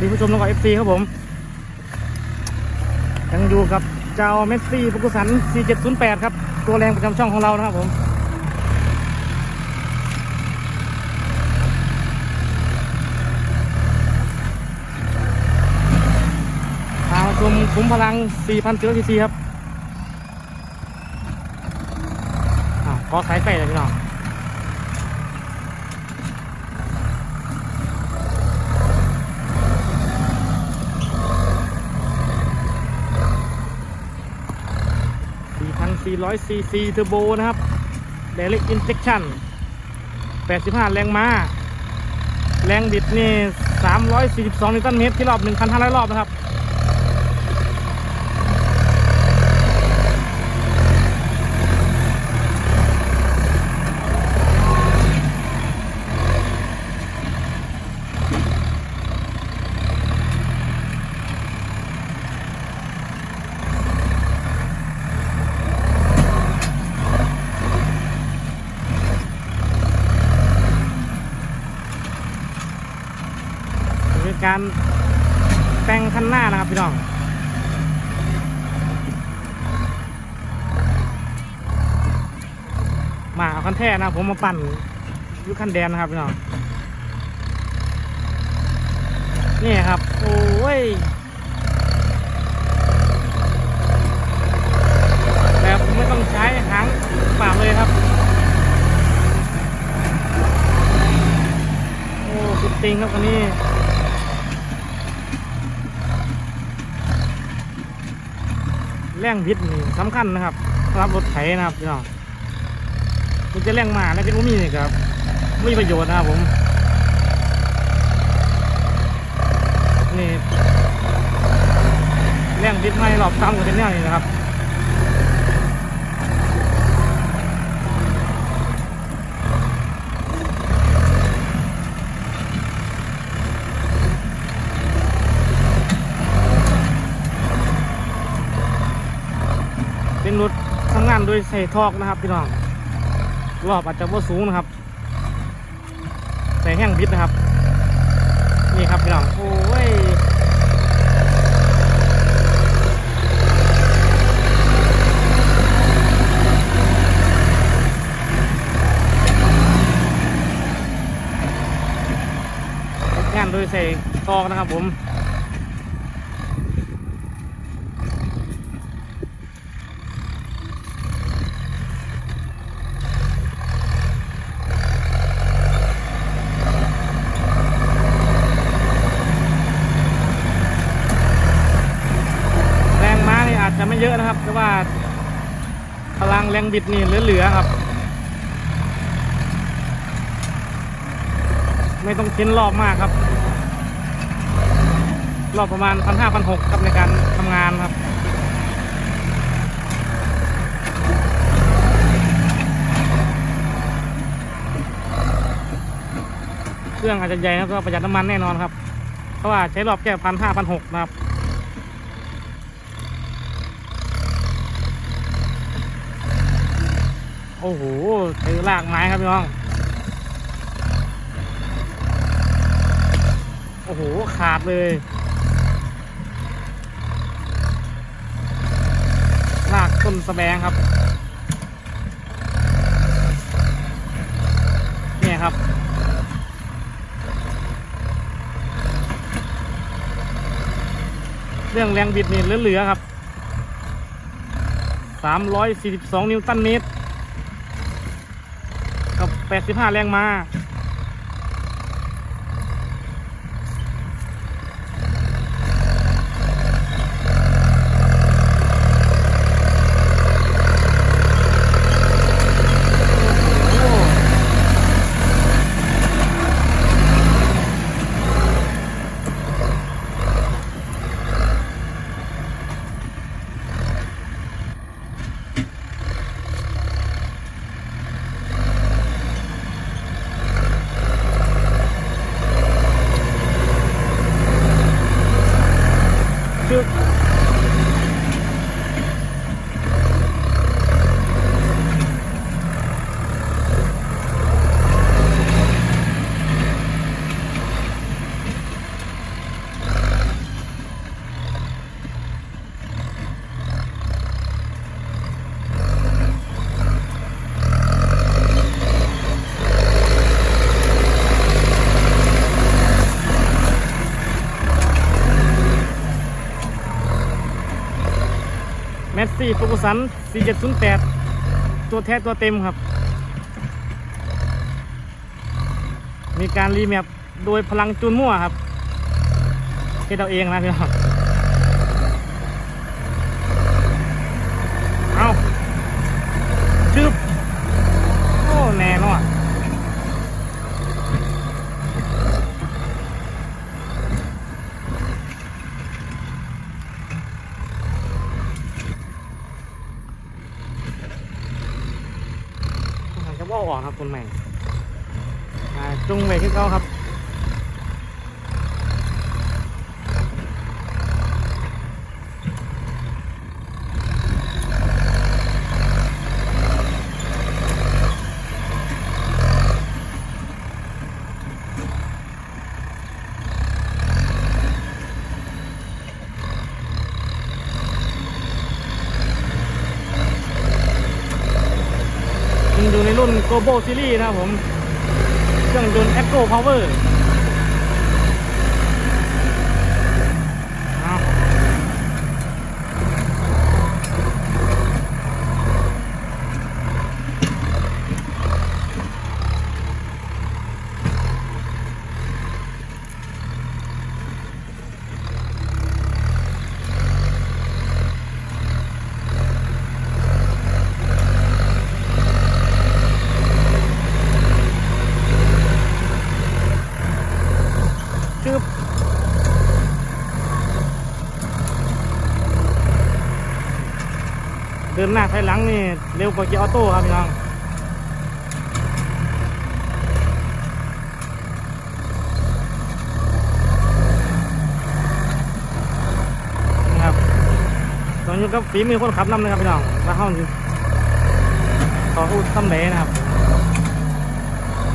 ดีผู้ชมแล้วก็เอฟซีครับผม ยังอยู่กับเจ้าเมสซี่ฟุกุสัน 4708 ครับ ตัวแรงประจำช่องของเรานะครับผมพาชมคุ้มพลัง 4,000ซีซีครับอ่าขอสายไฟเลยพี่น้อง 400cc เทอร์โบนะครับ Direct Injection 85 แรงม้า แรงบิดนี่ 342 นิวตันเมตรที่รอบ 1,500 รอบนะครับ คือการแต่งคันหน้านะครับพี่น้อง มา เอาคันแท้นะผมมาปั่นยุคันแดนนะครับพี่น้องนี่ครับ โอ้ยแบบไม่ต้องใช้หางปากเลยครับ โอ้สุดติงครับคันนี้แรงพิษนี่สำคัญนะครับสำหรับรถไถนะครับพี่น้อง มันจะแรงมาแล้วพิษว่ามีนี่ครับไม่มีประโยชน์นะครับผม นี่แรงพิษไม่หลอบซ้ำกับเป็นแนวนี้นะครับเป็นรถทำงานโดยใส่ทอกนะครับพี่น้อง รอบอาจจะว่าสูงนะครับใส่แห้งพิษนะครับ นี่ครับพี่น้องโอ้ยงานโดยใส่ทอกนะครับผม แรงม้านี่อาจจะไม่ เยอะนะครับ แต่ว่าพลังแรงบิดนี่เหลือๆครับ ไม่ต้องเค้นรอบมากครับ รอบประมาณพันห้าพันหกครับในการทำงานครับเครื่องอาจจะใหญ่นะครับประหยัดน้ำมันแน่นอนครับ เพราะว่าใช้รอบแค่พันห้าพันหกนะครับ โอ้โหถือลากไม้ครับพี่น้อง โอ้โห ขาดเลย ลากต้นสแบงครับ เนี่ยครับเรื่องแรงบิดนี่เหลือๆครับ 342 นิวตันเมตร 85 แรงมา แมสซี่ฟูกุสัน 4708 ตัวแท้ตัวเต็มครับ มีการรีแมปโดยพลังจูนมั่วครับเฮ็ดเอาเองนะพี่น้องเอาชืบโอ้ แน่นอนจะว่าออก คนใหม่อ่าจุงไปที่เขาครับ ยัง อยู่ในรุ่น Global Series นะครับผม เครื่องยนต์ Echo Power จึบเดินหน้าถอยหลังนี่เร็วกว่าเกียร์ออโต้ครับพี่น้องนะครับตอนนี้ก็ฝีมือคนขับนำนะครับพี่น้องมาเข้าสิขอพูดคำไหนนะครับ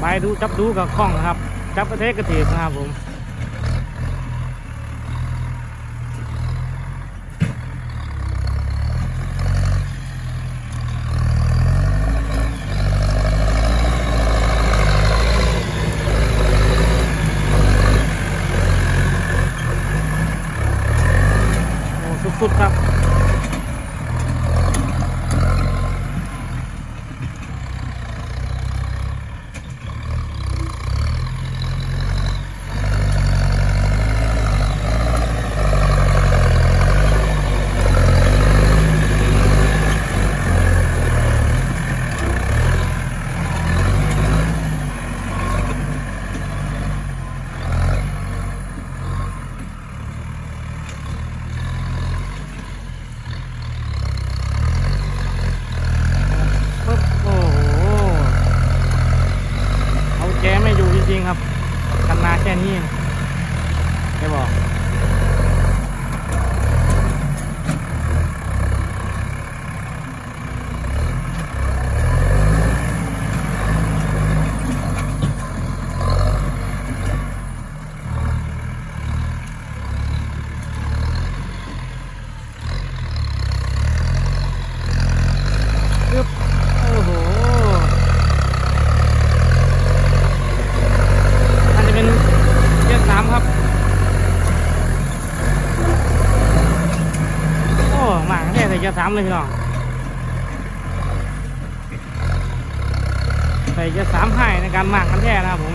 ไปดูจับดูกับข้องนะครับ จับกระเทกกระเทกนะครับผมางแค่ใส่เกียร์สามเลยพี่น้องใส่จะสามให้ในการหมักกันแท้นะครับผม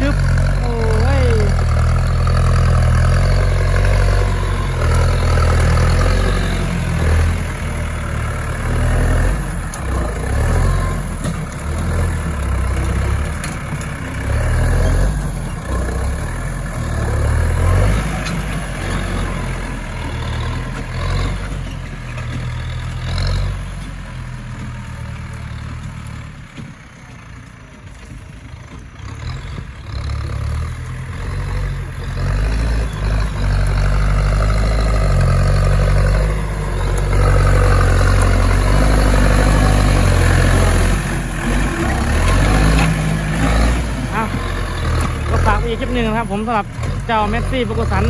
จึ๊บโอ้ย อีกคลิปหนึ่งนะครับ ผมสำหรับเจ้าเมสซี่ปกุสัน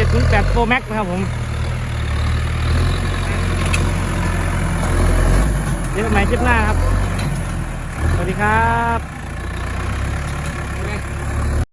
4708 Pro Max นะครับผมเจอกันใหม่คลิปหน้าครับ สวัสดีครับ